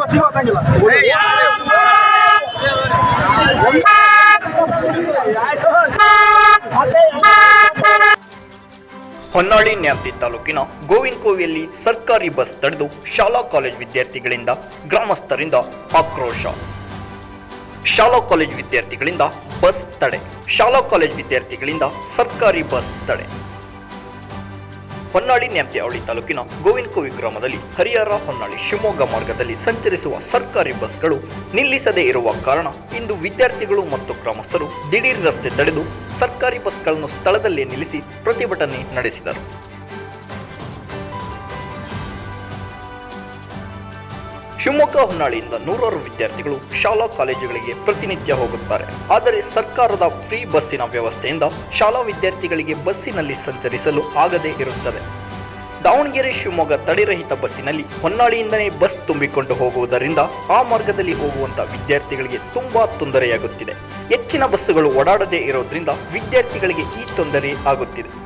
ಬಸ್ಸಿಗೆ ಹೋಗಂಗಿಲ್ಲ ಹೊನ್ನಾಳಿ ನ್ಯಾಮತಿ ತಾಲೂಕಿನ ಗೋವಿನಕೋವಿಯಲ್ಲಿ ಸರ್ಕಾರಿ ಬಸ್ ತಡೆದು ಶಾಲಾ ಕಾಲೇಜ್ ವಿದ್ಯಾರ್ಥಿಗಳಿಂದ ಗ್ರಾಮಸ್ಥರಿಂದ ಆಕ್ರೋಶ. ಶಾಲಾ ಕಾಲೇಜ್ ವಿದ್ಯಾರ್ಥಿಗಳಿಂದ ಬಸ್ ತಡೆ ಶಾಲಾ ಕಾಲೇಜ್ ವಿದ್ಯಾರ್ಥಿಗಳಿಂದ ಸರ್ಕಾರಿ ಬಸ್ ತಡೆ. ಹೊನ್ನಾಳಿ ನ್ಯಾಮತಿ ಅವಳಿ ತಾಲೂಕಿನ ಗೋವಿನಕೋವಿ ಗ್ರಾಮದಲ್ಲಿ ಹರಿಹರ ಹೊನ್ನಾಳಿ ಶಿವಮೊಗ್ಗ ಮಾರ್ಗದಲ್ಲಿ ಸಂಚರಿಸುವ ಸರ್ಕಾರಿ ಬಸ್ಗಳು ನಿಲ್ಲಿಸದೇ ಇರುವ ಕಾರಣ ಇಂದು ವಿದ್ಯಾರ್ಥಿಗಳು ಮತ್ತು ಗ್ರಾಮಸ್ಥರು ದಿಢೀರ್ ರಸ್ತೆ ತಡೆದು ಸರ್ಕಾರಿ ಬಸ್ಗಳನ್ನು ಸ್ಥಳದಲ್ಲೇ ನಿಲ್ಲಿಸಿ ಪ್ರತಿಭಟನೆ ನಡೆಸಿದರು. ಶಿವಮೊಗ್ಗ ಹೊನ್ನಾಳಿಯಿಂದ ನೂರಾರು ವಿದ್ಯಾರ್ಥಿಗಳು ಶಾಲಾ ಕಾಲೇಜುಗಳಿಗೆ ಪ್ರತಿನಿತ್ಯ ಹೋಗುತ್ತಾರೆ. ಆದರೆ ಸರ್ಕಾರದ ಫ್ರೀ ಬಸ್ಸಿನ ವ್ಯವಸ್ಥೆಯಿಂದ ಶಾಲಾ ವಿದ್ಯಾರ್ಥಿಗಳಿಗೆ ಬಸ್ಸಿನಲ್ಲಿ ಸಂಚರಿಸಲು ಆಗದೇ ಇರುತ್ತದೆ. ದಾವಣಗೆರೆ, ಶಿವಮೊಗ್ಗ ತಡೆರಹಿತ ಬಸ್ಸಿನಲ್ಲಿ ಹೊನ್ನಾಳಿಯಿಂದಲೇ ಬಸ್ ತುಂಬಿಕೊಂಡು ಹೋಗುವುದರಿಂದ ಆ ಮಾರ್ಗದಲ್ಲಿ ಹೋಗುವಂತಹ ವಿದ್ಯಾರ್ಥಿಗಳಿಗೆ ತುಂಬಾ ತೊಂದರೆಯಾಗುತ್ತಿದೆ. ಹೆಚ್ಚಿನ ಬಸ್ಸುಗಳು ಓಡಾಡದೇ ಇರೋದ್ರಿಂದ ವಿದ್ಯಾರ್ಥಿಗಳಿಗೆ ಈ ತೊಂದರೆ ಆಗುತ್ತಿದೆ.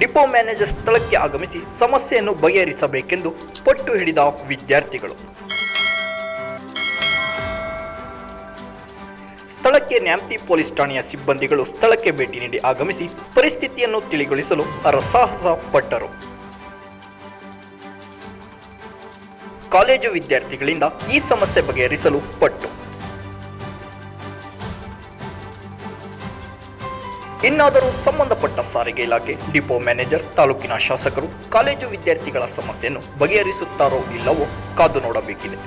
ಡಿಪೋ ಮ್ಯಾನೇಜರ್ ಸ್ಥಳಕ್ಕೆ ಆಗಮಿಸಿ ಸಮಸ್ಯೆಯನ್ನು ಬಗೆಹರಿಸಬೇಕೆಂದು ಪಟ್ಟು ಹಿಡಿದ ವಿದ್ಯಾರ್ಥಿಗಳು. ಸ್ಥಳಕ್ಕೆ ನ್ಯಾಮ್ತಿ ಪೊಲೀಸ್ ಠಾಣೆಯ ಸಿಬ್ಬಂದಿಗಳು ಸ್ಥಳಕ್ಕೆ ಭೇಟಿ ನೀಡಿ ಆಗಮಿಸಿ ಪರಿಸ್ಥಿತಿಯನ್ನು ತಿಳಿಗೊಳಿಸಲು ರಸಾಹಸ ಪಟ್ಟರು ಕಾಲೇಜು ವಿದ್ಯಾರ್ಥಿಗಳಿಂದ ಈ ಸಮಸ್ಯೆ ಬಗೆಹರಿಸಲು ಪಟ್ಟು. ಇನ್ನಾದರೂ ಸಂಬಂಧಪಟ್ಟ ಸಾರಿಗೆ ಇಲಾಖೆ, ಡಿಪೋ ಮ್ಯಾನೇಜರ್, ತಾಲೂಕಿನ ಶಾಸಕರು, ಕಾಲೇಜು ವಿದ್ಯಾರ್ಥಿಗಳ ಸಮಸ್ಯೆಯನ್ನು ಬಗೆಹರಿಸುತ್ತಾರೋ ಇಲ್ಲವೋ ಕಾದು ನೋಡಬೇಕಿದೆ.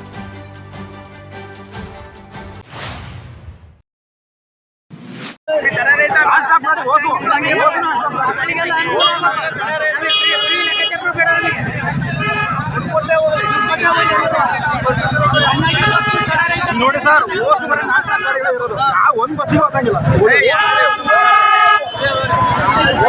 ನೋಡಿ ಸರ್ ಒಂದು ಬಸ್ಸಿಗೆ ಹೋಗಂಗಿಲ್ಲ.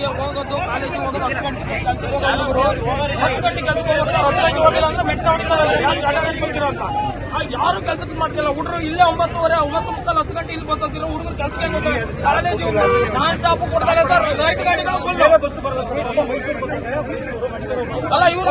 ಬೆಳಿಗ್ಗೆ ಹೋಗೋದು ಕಾಲೇಜಿಗೆ ಹೋಗೋದು ಹತ್ತು ಗಂಟೆಗೆ. ಕೆಲ್ಸಕ್ಕೆ ಹೋಗೋದು ಹತ್ತು ಗಂಟೆಗೆ ಕೆಲ್ಸಕ್ಕೆ ಹೋಗೋದು ಹತ್ತು ಗಂಟೆಗೆ ಹೋಗಿಲ್ಲ ಅಂದ್ರೆ ಮೆಟ್ಟ ಹೊಡಿತಾರೆ ಯಾರು ಗಂಟೆ ಗಂಟೆ ಬರ್ತೀರ ಅಂತ. ಯಾರು ಕೆಲ್ಸಕ್ಕೆ ಮಾಡ್ತಿಲ್ಲ? ಹುಡುಗರು ಇಲ್ಲೇ ಒಂಬತ್ತುವರೆ ಒಂಬತ್ತು ಮುಕ್ಕಲ್ ಹತ್ತು ಗಂಟೆ ಇಲ್ಲಿ ಬಂದಿರೋ ಹುಡುಗರು ಕೆಲ್ಸಕ್ಕೆ ಹೆಂಗ್ ಹೋಗ್ತಾರೆ. ಕಾಲೇಜು ನಾನ್ ಸ್ಟಾಪ್ ಕೊಡ್ತಾರೆ ಸರ್. ರೈಟ್ ಗಾಡಿಗಳು. ಅಲ್ಲ ಇವರು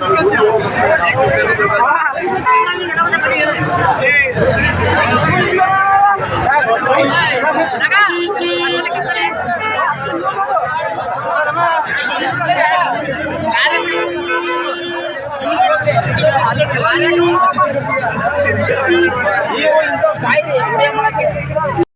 ये वो इनको गाइड है ये हमारा